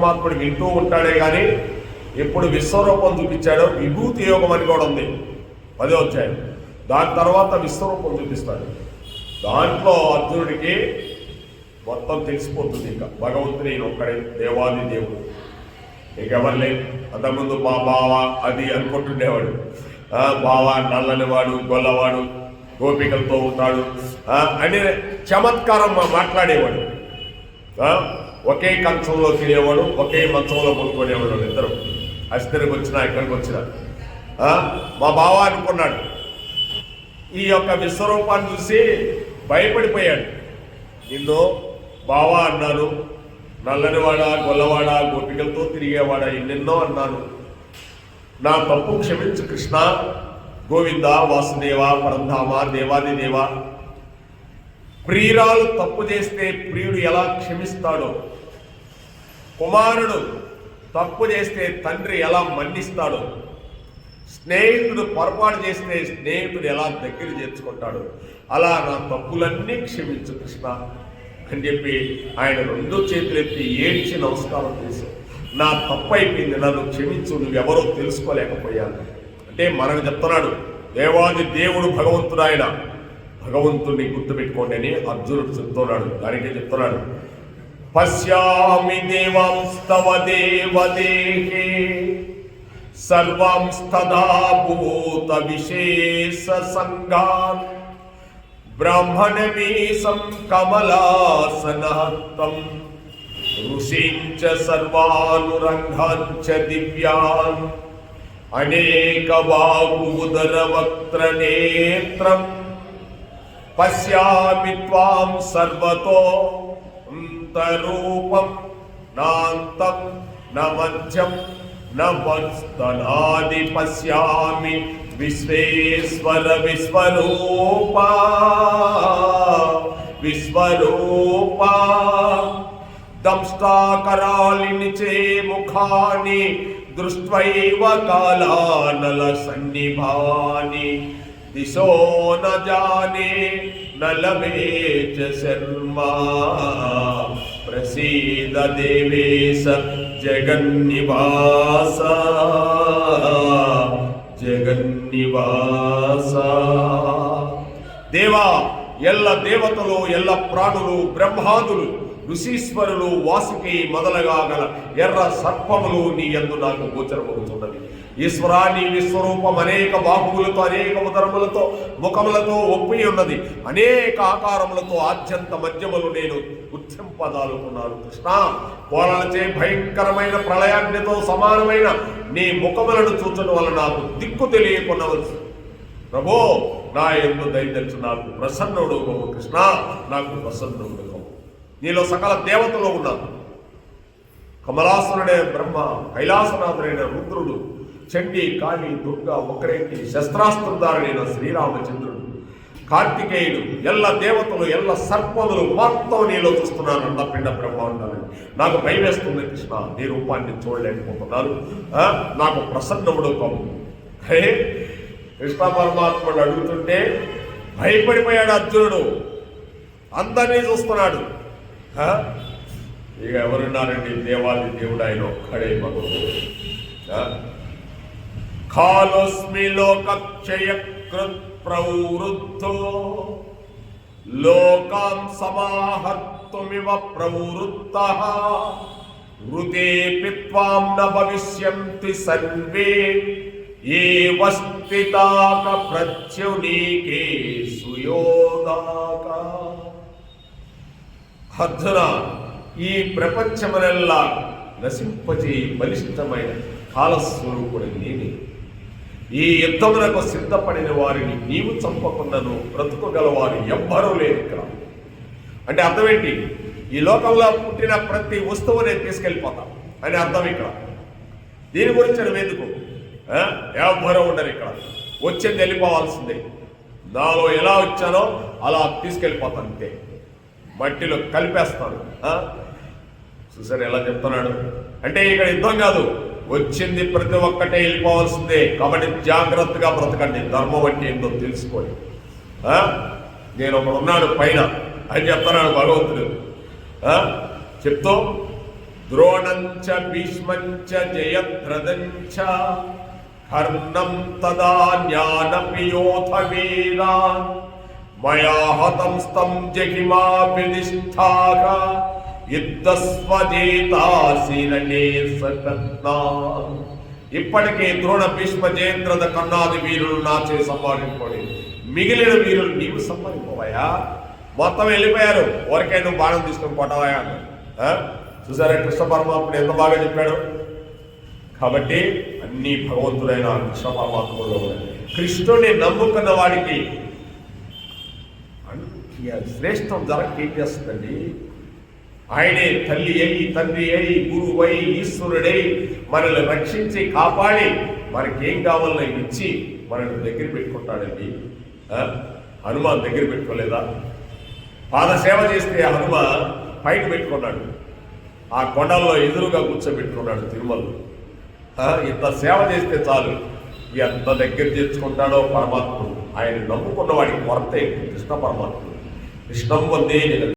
పరమాత్ముడు వింటూ ఉంటాడే కానీ ఎప్పుడు విశ్వరూపం చూపించాడో విభూతి యోగం అని కూడా ఉంది. పదే వచ్చాయి దాని తర్వాత విశ్వరూపం చూపిస్తాడు. దాంట్లో అర్జునుడికి మొత్తం తెలిసిపోతుంది ఇంకా. భగవంతుని నేను ఒక్కడే దేవాది దేవుడు. ఇంకెవరు లేదు అంతకుముందు మా బావ అది అనుకుంటుండేవాడు. బావ బావ నల్లనివాడు గొల్లవాడు గోపికలతో ఉంటాడు. అని చమత్కారం మాట్లాడేవాడు. ఒకే కంచంలో తినేవాడు ఒకే మంచంలో పడుకునేవాడు ఇద్దరు. అస్థిరికి వచ్చిన ఇక్కడికి వచ్చిన. మా బావ అనుకున్నాడు. ఈ యొక్క విశ్వరూపాన్ని చూసి భయపడిపోయాడు. నిన్ను బావా అన్నాను నల్లనివాడ గొల్లవాడ గోపికలతో తిరిగేవాడ ఎన్నెన్నో అన్నాను. నా తప్పు క్షమించు కృష్ణ. గోవింద వాసుదేవ పరంధామ దేవాది దేవా. ప్రియురాలు తప్పు చేస్తే ప్రియుడు ఎలా క్షమిస్తాడో? కుమారుడు తప్పు చేస్తే తండ్రి ఎలా మన్నిస్తాడో? స్నేహితుడు పొరపాటు చేస్తే స్నేహితుడు ఎలా దగ్గర చేర్చుకుంటాడు? అలా నా తప్పులన్నీ క్షమించు కృష్ణ అని చెప్పి ఆయన రెండు చేతులెత్తి ఏడ్చి నమస్కారం చేశాడు నా తప్పు అయిపోయింది నన్ను క్షమించు నువ్వెవరో తెలుసుకోలేకపోయాను. అంటే మనకు చెప్తున్నాడు దేవాది దేవుడు భగవంతుడు ఆయన. భగవంతుడిని గుర్తుపెట్టుకోండి అని అర్జునుడు చెప్తున్నాడు దానికే చెప్తున్నాడు. పశ్యామి దేవాంస్తవ దేవదేహే సర్వాంస్తదా భూత విశేష సంగాన్ బ్రాహ్మణమీశం కమలాసనహస్తం ఋషీం చ సర్వానురంగాన్ చ దివ్యాన్ అనేక బాహుదర వక్త్ర నేత్రం పశ్యామి త్వాం సర్వతో అంతరూపం నాంతం నమధ్యం నమస్తనాది పశ్యామి విశ్వేశ్వర విశ్వరూపా విశ్వరూపా దంష్టాకరాళిని చే ముఖాని దృష్ట్వైవ కాలానల సన్నిభాని దిశో న జానే చ శర్మా. ప్రసీద దేవేశ జగన్నివాస. జగన్నివాస. దేవా ఎల్ల దేవతలు ఎల్ల ప్రాణులు బ్రహ్మాదులు ఋషీశ్వరులు వాసుకి మొదలగా గల ఎర్ర సర్పములు నీ యందు నాకు గోచరమవుతున్నది. ఈశ్వరా నీ విశ్వరూపం అనేక బాహువులతో అనేక ఉదరములతో ముఖములతో ఒప్పి ఉన్నది. అనేక ఆకారములతో ఆద్యంత మధ్యములు నేను ఉత్తింపదాలుకున్నాను కృష్ణ కోలలచే భయంకరమైన ప్రళయాగ్నితో సమానమైన నీ ముఖములను చూచడం వల్ల నాకు దిక్కు తెలియకున్నవచ్చు ప్రభో నా ఎందు దయదచ్చు నాకు ప్రసన్నుడు కృష్ణ నాకు ప్రసన్నుడు నీలో సకల దేవతలో ఉన్నారు. కమలాసురుడే బ్రహ్మ కైలాసనాథుడైన రుద్రుడు చండి కాళి దుర్గ ఒకరేంటి శస్త్రాస్త్రధారుడైన శ్రీరామచంద్రుడు కార్తికేయుడు ఎల్ల దేవతలు ఎల్ల సర్పములు మొత్తం నీలో చూస్తున్నాను అన్నపిండ బ్రహ్మాండాలని నాకు భయం వేస్తుంది కృష్ణ. నీ రూపాన్ని చూడలేకపోతున్నాను నాకు ప్రసన్నముడు కవు హే? కృష్ణ పరమాత్ముడు అడుగుతుంటే భయపడిపోయాడు అర్జునుడు. అందరినీ చూస్తున్నాడు. ఇక ఎవరున్నారండి? దేవాది దేవుడు ఆయన ఒక్కడే భగవంతుడు కాలోస్మి లోకక్షయ కృత్ ప్రవృద్ధో. లోకాం సమాహర్తుమివ ప్రవృత్త. ఋతే త్వాం న భవిష్యంతి సర్వే. ఏ స్థితాక ప్రత్యునీకే సుయోదాకా అర్జున ఈ ప్రపంచమునెల్లా నశింపజే బలిష్టమైన కాలస్వరూపుడు నేనే ఈ యుద్ధమునకు సిద్ధపడిన వారిని నీవు చంపకుండాను బ్రతుకోగలవారు ఎవ్వరూ లేరు ఇక్కడ. అంటే అర్థం ఏంటి? ఈ లోకంలో పుట్టిన ప్రతి వస్తువు నేను తీసుకెళ్ళిపోతాను అని అర్థం ఇక్కడ. దీని గురించి నువ్వు ఎందుకు? ఆ? ఎవ్వరూ ఉండరు ఇక్కడ. వచ్చింది వెళ్ళిపోవాల్సిందే. నాలో ఎలా వచ్చానో అలా తీసుకెళ్ళిపోతాను అంతే. మట్టిలో కలిపేస్తాను చూసారు ఎలా చెప్తున్నాడు? అంటే ఇక్కడ యుద్ధం కాదు వచ్చింది ప్రతి ఒక్కటే వెళ్ళిపోవాల్సిందే. కాబట్టి జాగ్రత్తగా బ్రతకండి. ధర్మం అంటే ఏంటో తెలుసుకోండి. నేను ఒకడు ఉన్నాడు పైన. అని చెప్తున్నాడు భగవంతుడు. చెప్తూ ద్రోణంచ భీష్మంచ జయద్రదంచ కర్ణం తదా జ్ఞానపియోథ వీరాన్ మయా హతం స్తం జగిమాభినిష్ఠాక యుద్ధస్వజేతాశీలనే ఇప్పటికే ద్రోణ భీష్మ జయంత్రద కన్నాది వీరులు నాచే సంపాదించుకోండి మిగిలిన వీరులు నీవు సంపాదింపవయా మొత్తం వెళ్ళిపోయారు. ఊరికే నువ్వు బాణం తీసుకొని కొట్టవయా చూసారా కృష్ణ పరమాత్ముడు ఎంత బాగా చెప్పాడు? కాబట్టి అన్ని భగవంతుడైన కృష్ణ పరమాత్ముడు కృష్ణుని నమ్ముకున్న వాడికి శ్రేష్టం జరగ ఏం చేస్తుందండి ఆయనే తల్లి అయి తండ్రి అయి గురువై ఈశ్వరుడై మనల్ని రక్షించి కాపాడి మనకేం కావాలో ఇచ్చి మనల్ని దగ్గర పెట్టుకుంటాడండి. హనుమాన్ దగ్గర పెట్టుకోలేదా? పాదసేవ చేస్తే హనుమ పైన పెట్టుకున్నాడు. ఆ కొండల్లో ఎదురుగా కూర్చోబెట్టుకున్నాడు తిరుమలలో ఇంత సేవ చేస్తే చాలు. ఎంత దగ్గర తెచ్చుకుంటాడో పరమాత్ముడు. ఆయన నమ్ముకున్న వాడికి కొరతే కృష్ణ పరమాత్ముడు. Eles estavam com dele,